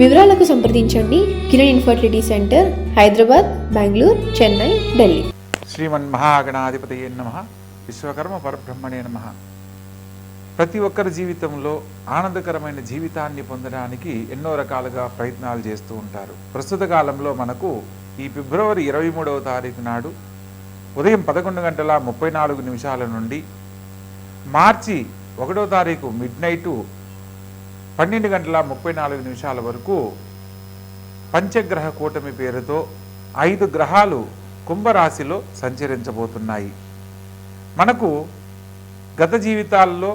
వివరాలకు సంప్రదించండి. Kiran infertility centre Hyderabad Bengaluru Chennai Delhi. Shriman మహాగణాధిపతి నమ? విశ్వకర్మ పరబ్రహ్మణే నమ. ప్రతి ఒక్కరి జీవితంలో ఆనందకరమైన జీవితాన్ని పొందడానికి ఎన్నో రకాలుగా ప్రయత్నాలు చేస్తూ ఉంటారు. ప్రస్తుత కాలంలో మనకు ఈ ఫిబ్రవరి ఇరవై మూడవ తారీఖు నాడు ఉదయం పదకొండు గంటల ముప్పై నాలుగు నిమిషాల నుండి మార్చి ఒకటో తారీఖు మిడ్ నైటు పన్నెండు గంటల ముప్పై నాలుగు నిమిషాల వరకు పంచగ్రహ కూటమి పేరుతో ఐదు గ్రహాలు కుంభరాశిలో సంచరించబోతున్నాయి. మనకు గత జీవితాల్లో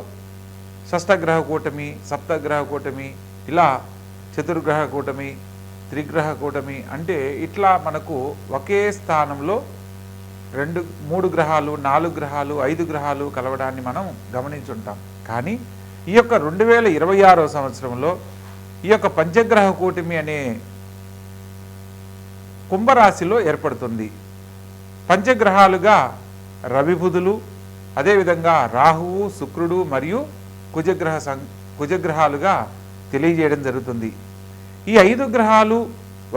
షష్టగ్రహ కూటమి సప్తగ్రహ కూటమి ఇలా చతుర్గ్రహ కూటమి త్రిగ్రహ కూటమి అంటే ఇట్లా మనకు ఒకే స్థానంలో రెండు మూడు గ్రహాలు నాలుగు గ్రహాలు ఐదు గ్రహాలు కలవడాన్ని మనం గమనించుంటాం. కానీ ఈ యొక్క రెండు వేల ఇరవై ఆరో సంవత్సరంలో ఈ యొక్క పంచగ్రహ కూటమి అనే కుంభరాశిలో ఏర్పడుతుంది. పంచగ్రహాలుగా రవిబుధులు అదేవిధంగా రాహువు శుక్రుడు మరియు కుజగ్రహ సం కుజగ్రహాలుగా తెలియజేయడం జరుగుతుంది. ఈ ఐదు గ్రహాలు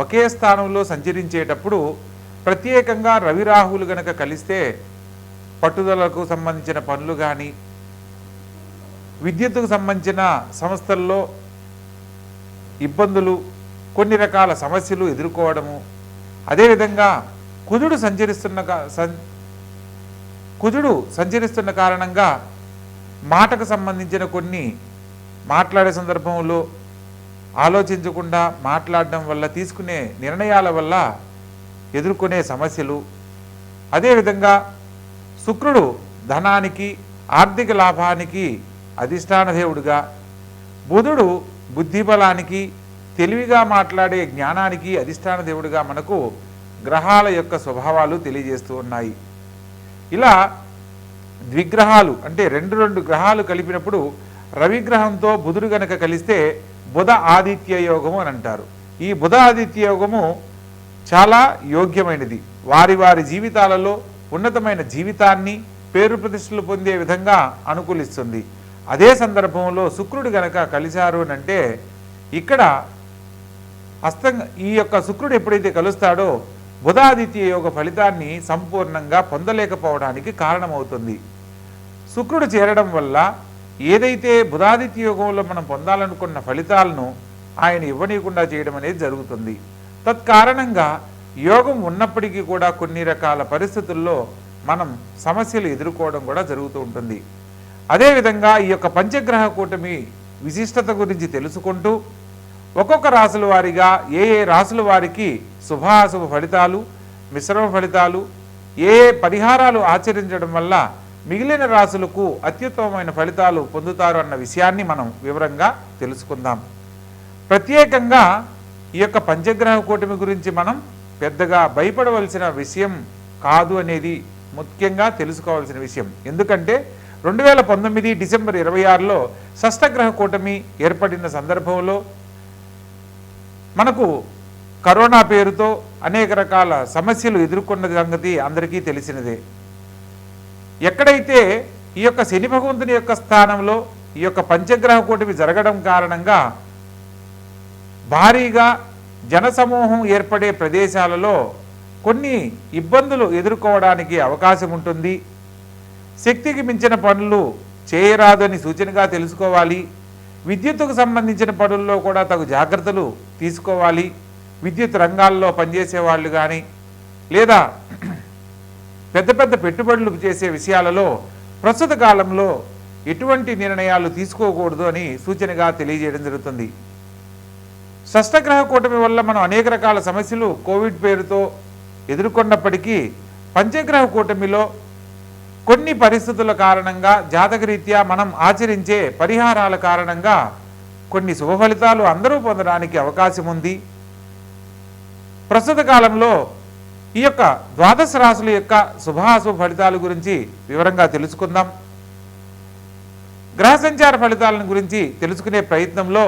ఒకే స్థానంలో సంచరించేటప్పుడు ప్రత్యేకంగా రవి రాహువులు గనక కలిస్తే పట్టుదలకు సంబంధించిన పనులు కానీ విద్యుత్తుకు సంబంధించిన సంస్థల్లో ఇబ్బందులు కొన్ని రకాల సమస్యలు ఎదుర్కోవడము. అదేవిధంగా కుజుడు సంచరిస్తున్న కా- సం- కుజుడు సంచరిస్తున్న కారణంగా మాటకు సంబంధించిన కొన్ని మాట్లాడే సందర్భంలో ఆలోచించకుండా మాట్లాడడం వల్ల తీసుకునే నిర్ణయాల వల్ల ఎదుర్కొనే సమస్యలు. అదేవిధంగా శుక్రుడు ధనానికి ఆర్థిక లాభానికి అధిష్టాన దేవుడుగా బుధుడు బుద్ధిబలానికి తెలివిగా మాట్లాడే జ్ఞానానికి అధిష్టాన దేవుడిగా మనకు గ్రహాల యొక్క స్వభావాలు తెలియజేస్తూ ఉన్నాయి. ఇలా ద్విగ్రహాలు అంటే రెండు రెండు గ్రహాలు కలిపినప్పుడు రవిగ్రహంతో బుధుడు గనక కలిస్తే బుధ ఆదిత్య యోగము అని అంటారు. ఈ బుధ ఆదిత్య యోగము చాలా యోగ్యమైనది. వారి వారి జీవితాలలో ఉన్నతమైన జీవితాన్ని పేరు ప్రతిష్టలు పొందే విధంగా అనుకూలిస్తుంది. అదే సందర్భంలో శుక్రుడు గనక కలిశారు అని అంటే ఇక్కడ హస్తంగ ఈ యొక్క శుక్రుడు ఎప్పుడైతే కలుస్తాడో బుధాదిత్య యోగ ఫలితాన్ని సంపూర్ణంగా పొందలేకపోవడానికి కారణమవుతుంది. శుక్రుడు చేరడం వల్ల ఏదైతే బుధాదిత్య యోగంలో మనం పొందాలనుకున్న ఫలితాలను ఆయన ఇవ్వనీయకుండా చేయడం అనేది జరుగుతుంది. తత్కారణంగా యోగం ఉన్నప్పటికీ కూడా కొన్ని రకాల పరిస్థితుల్లో మనం సమస్యలు ఎదుర్కోవడం కూడా జరుగుతూ ఉంటుంది. అదేవిధంగా ఈ యొక్క పంచగ్రహ కూటమి విశిష్టత గురించి తెలుసుకుంటూ ఒక్కొక్క రాసుల వారిగా ఏ ఏ రాసుల వారికి శుభాశుభ ఫలితాలు మిశ్రమ ఫలితాలు ఏ ఏ పరిహారాలు ఆచరించడం వల్ల మిగిలిన రాసులకు అత్యుత్తమమైన ఫలితాలు పొందుతారు అన్న విషయాన్ని మనం వివరంగా తెలుసుకుందాం. ప్రత్యేకంగా ఈ యొక్క పంచగ్రహ కూటమి గురించి మనం పెద్దగా భయపడవలసిన విషయం కాదు అనేది ముఖ్యంగా తెలుసుకోవాల్సిన విషయం. ఎందుకంటే రెండు వేల పంతొమ్మిది డిసెంబర్ ఇరవై ఆరులో షష్టగ్రహ కూటమి ఏర్పడిన సందర్భంలో మనకు కరోనా పేరుతో అనేక రకాల సమస్యలు ఎదుర్కొన్న సంగతి అందరికీ తెలిసినదే. ఎక్కడైతే ఈ యొక్క శని భగవంతుని యొక్క స్థానంలో ఈ యొక్క పంచగ్రహ కూటమి జరగడం కారణంగా భారీగా జనసమూహం ఏర్పడే ప్రదేశాలలో కొన్ని ఇబ్బందులు ఎదుర్కోవడానికి అవకాశం ఉంటుంది. శక్తికి మించిన పనులు చేయరాదని సూచనగా తెలుసుకోవాలి. విద్యుత్తుకు సంబంధించిన పనుల్లో కూడా తగు జాగ్రత్తలు తీసుకోవాలి. విద్యుత్ రంగాల్లో పనిచేసే వాళ్ళు కానీ లేదా పెద్ద పెద్ద పెట్టుబడులు చేసే విషయాలలో ప్రస్తుత కాలంలో ఎటువంటి నిర్ణయాలు తీసుకోకూడదు అని సూచనగా తెలియజేయడం జరుగుతుంది. షష్టగ్రహ కూటమి వల్ల మనం అనేక రకాల సమస్యలు కోవిడ్ పేరుతో ఎదుర్కొన్నప్పటికీ పంచగ్రహ కూటమిలో కొన్ని పరిస్థితుల కారణంగా జాతకరీత్యా మనం ఆచరించే పరిహారాల కారణంగా కొన్ని శుభ ఫలితాలు అందరూ పొందడానికి అవకాశం ఉంది. ప్రస్తుత కాలంలో ఈ యొక్క ద్వాదశ రాశుల యొక్క శుభాశుభ ఫలితాల గురించి వివరంగా తెలుసుకుందాం. గ్రహ సంచార ఫలితాలను గురించి తెలుసుకునే ప్రయత్నంలో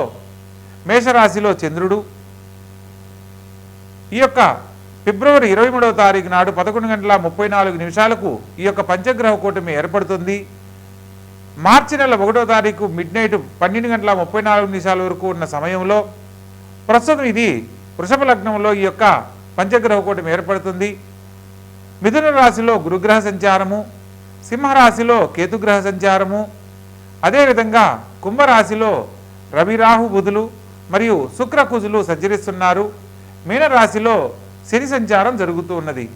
మేషరాశిలో చంద్రుడు. ఈ యొక్క ఫిబ్రవరి ఇరవై మూడవ తారీఖు నాడు పదకొండు గంటల ముప్పై నాలుగు నిమిషాలకు ఈ యొక్క పంచగ్రహ కూటమి ఏర్పడుతుంది. మార్చి నెల ఒకటో తారీఖు మిడ్ నైట్ పన్నెండు గంటల ముప్పై నాలుగు నిమిషాల వరకు ఉన్న సమయంలో ప్రస్తుతం ఇది వృషభ లగ్నంలో ఈ యొక్క పంచగ్రహ కూటమి ఏర్పడుతుంది. మిథున రాశిలో గురుగ్రహ సంచారము సింహరాశిలో కేతుగ్రహ సంచారము అదేవిధంగా కుంభరాశిలో రవిరాహు బుధులు మరియు శుక్రకుజులు సంచరిస్తున్నారు. మీనరాశిలో శని సంచారం జరుగుతూ ఉన్నది.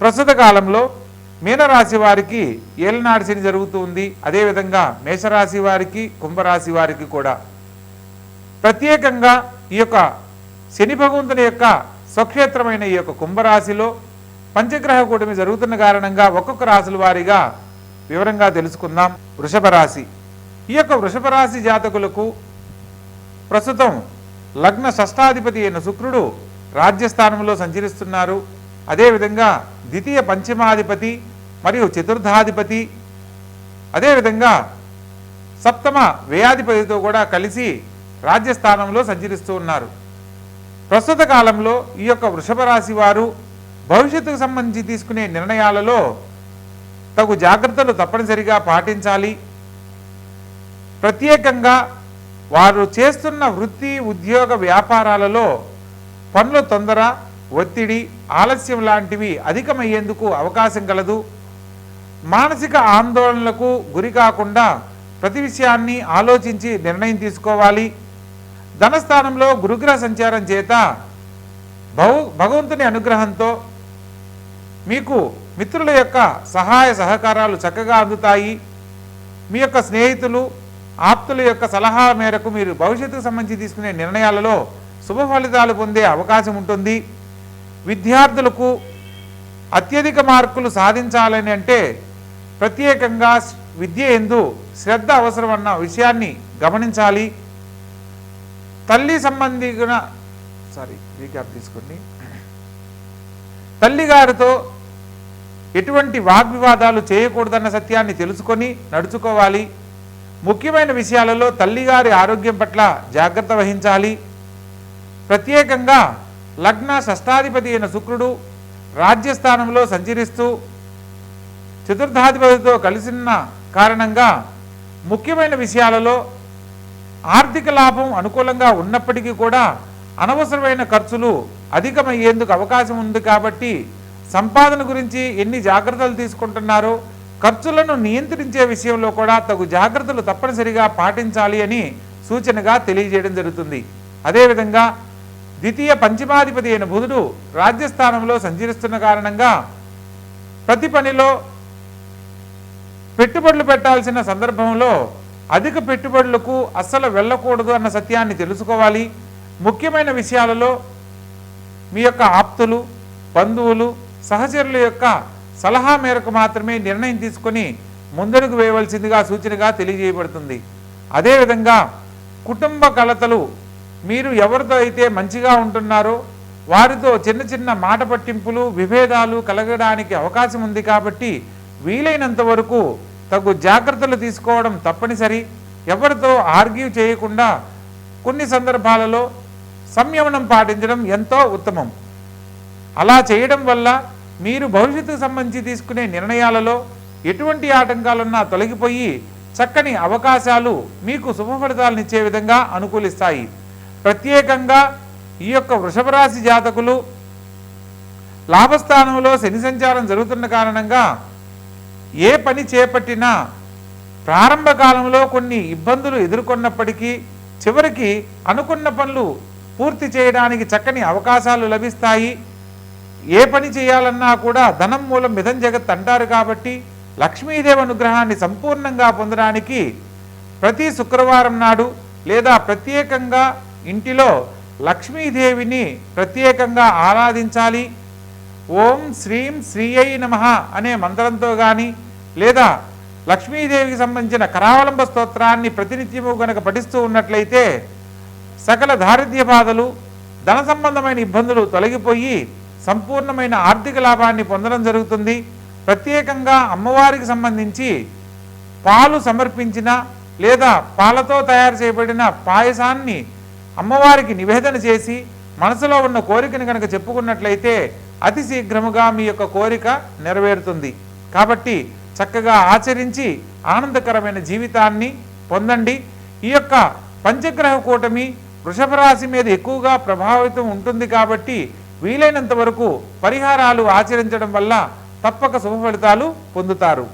ప్రస్తుత కాలంలో మీనరాశి వారికి ఏలనాడు శని జరుగుతూ ఉంది. అదేవిధంగా మేషరాశి వారికి కుంభరాశి వారికి కూడా. ప్రత్యేకంగా ఈ యొక్క శని భగవంతుని యొక్క స్వక్షేత్రమైన ఈ యొక్క కుంభరాశిలో పంచగ్రహ కూటమి జరుగుతున్న కారణంగా ఒక్కొక్క రాశుల వారిగా వివరంగా తెలుసుకుందాం. వృషభ రాశి. ఈ యొక్క వృషభ రాశి జాతకులకు ప్రస్తుతం లగ్న షష్టాధిపతి అయిన శుక్రుడు రాజ్యస్థానంలో సంచరిస్తున్నారు. అదేవిధంగా ద్వితీయ పంచమాధిపతి మరియు చతుర్థాధిపతి అదేవిధంగా సప్తమ వ్యయాధిపతితో కూడా కలిసి రాజ్యస్థానంలో సంచరిస్తూ ఉన్నారు. ప్రస్తుత కాలంలో ఈ యొక్క వృషభ రాశి వారు భవిష్యత్తుకు సంబంధించి తీసుకునే నిర్ణయాలలో తగు జాగ్రత్తలు తప్పనిసరిగా పాటించాలి. ప్రత్యేకంగా వారు చేస్తున్న వృత్తి ఉద్యోగ వ్యాపారాలలో పనుల తొందర ఒత్తిడి ఆలస్యం లాంటివి అధికమయ్యేందుకు అవకాశం కలదు. మానసిక ఆందోళనలకు గురి కాకుండా ప్రతి విషయాన్ని ఆలోచించి నిర్ణయం తీసుకోవాలి. ధనస్థానంలో గురుగ్రహ సంచారం చేత భగ భగవంతుని అనుగ్రహంతో మీకు మిత్రుల యొక్క సహాయ సహకారాలు చక్కగా అందుతాయి. మీ యొక్క స్నేహితులు ఆప్తుల యొక్క సలహా మేరకు మీరు భవిష్యత్తుకు సంబంధించి తీసుకునే నిర్ణయాలలో శుభ ఫలితాలు పొందే అవకాశం ఉంటుంది. విద్యార్థులకు అత్యధిక మార్కులు సాధించాలని అంటే ప్రత్యేకంగా విద్య ఎందు శ్రద్ధ అవసరం అన్న విషయాన్ని గమనించాలి. తల్లి సంబంధించిన సారీ రీక్యాప్ తీసుకోండి. తల్లిగారితో ఎటువంటి వాగ్వివాదాలు చేయకూడదన్న సత్యాన్ని తెలుసుకొని నడుచుకోవాలి. ముఖ్యమైన విషయాలలో తల్లిగారి ఆరోగ్యం పట్ల జాగ్రత్త వహించాలి. ప్రత్యేకంగా లగ్న షష్టాధిపతి అయిన శుక్రుడు రాజ్యస్థానంలో సంచరిస్తూ చతుర్థాధిపతితో కలిసిన కారణంగా ముఖ్యమైన విషయాలలో ఆర్థిక లాభం అనుకూలంగా ఉన్నప్పటికీ కూడా అనవసరమైన ఖర్చులు అధికమయ్యేందుకు అవకాశం ఉంది కాబట్టి సంపాదన గురించి ఎన్ని జాగ్రత్తలు తీసుకుంటున్నారో ఖర్చులను నియంత్రించే విషయంలో కూడా తగు జాగ్రత్తలు తప్పనిసరిగా పాటించాలి అని సూచనగా తెలియజేయడం జరుగుతుంది. అదేవిధంగా ద్వితీయ పంచమాధిపతి అయిన బుధుడు రాజ్యస్థానంలో సంచరిస్తున్న కారణంగా ప్రతి పనిలో పెట్టుబడులు పెట్టాల్సిన సందర్భంలో అధిక పెట్టుబడులకు అస్సలు వెళ్ళకూడదు అన్న సత్యాన్ని తెలుసుకోవాలి. ముఖ్యమైన విషయాలలో మీ యొక్క ఆప్తులు బంధువులు సహచరుల యొక్క సలహా మేరకు మాత్రమే నిర్ణయం తీసుకొని ముందడుగు వేయవలసిందిగా సూచనగా తెలియజేయబడుతుంది. అదేవిధంగా కుటుంబ కలతలు మీరు ఎవరితో అయితే మంచిగా ఉంటున్నారో వారితో చిన్న చిన్న మాట పట్టింపులు విభేదాలు కలగడానికి అవకాశం ఉంది కాబట్టి వీలైనంత వరకు తగు జాగ్రత్తలు తీసుకోవడం తప్పనిసరి. ఎవరితో ఆర్గ్యూ చేయకుండా కొన్ని సందర్భాలలో సంయమనం పాటించడం ఎంతో ఉత్తమం. అలా చేయడం వల్ల మీరు భవిష్యత్తుకు సంబంధించి తీసుకునే నిర్ణయాలలో ఎటువంటి ఆటంకాలున్నా తొలగిపోయి చక్కని అవకాశాలు మీకు శుభ విధంగా అనుకూలిస్తాయి. ప్రత్యేకంగా ఈ యొక్క వృషభరాశి జాతకులు లాభస్థానంలో శని సంచారం జరుగుతున్న కారణంగా ఏ పని చేపట్టినా ప్రారంభ కాలంలో కొన్ని ఇబ్బందులు ఎదుర్కొన్నప్పటికీ చివరికి అనుకున్న పనులు పూర్తి చేయడానికి చక్కని అవకాశాలు లభిస్తాయి. ఏ పని చేయాలన్నా కూడా ధనం మూలం మిథం జగత్ అంటారు కాబట్టి లక్ష్మీదేవి అనుగ్రహాన్ని సంపూర్ణంగా పొందడానికి ప్రతి శుక్రవారం నాడు లేదా ప్రత్యేకంగా ఇంటిలో లక్ష్మీదేవిని ప్రత్యేకంగా ఆరాధించాలి. ఓం శ్రీం శ్రీయై నమ అనే మంత్రంతో కానీ లేదా లక్ష్మీదేవికి సంబంధించిన కరావలంబ స్తోత్రాన్ని ప్రతినిత్యము గనక పఠిస్తూ ఉన్నట్లయితే సకల దారిద్ర్య బాధలు ధన సంబంధమైన ఇబ్బందులు తొలగిపోయి సంపూర్ణమైన ఆర్థిక లాభాన్ని పొందడం జరుగుతుంది. ప్రత్యేకంగా అమ్మవారికి సంబంధించి పాలు సమర్పించిన లేదా పాలతో తయారు చేయబడిన పాయసాన్ని అమ్మవారికి నివేదన చేసి మనసులో ఉన్న కోరికను కనుక చెప్పుకున్నట్లయితే అతి శీఘ్రముగా మీ యొక్క కోరిక నెరవేరుతుంది. కాబట్టి చక్కగా ఆచరించి ఆనందకరమైన జీవితాన్ని పొందండి. ఈ యొక్క పంచగ్రహ కూటమి వృషభ రాశి మీద ఎక్కువగా ప్రభావితం ఉంటుంది కాబట్టి వీలైనంత వరకు పరిహారాలు ఆచరించడం వల్ల తప్పక శుభ ఫలితాలు పొందుతారు.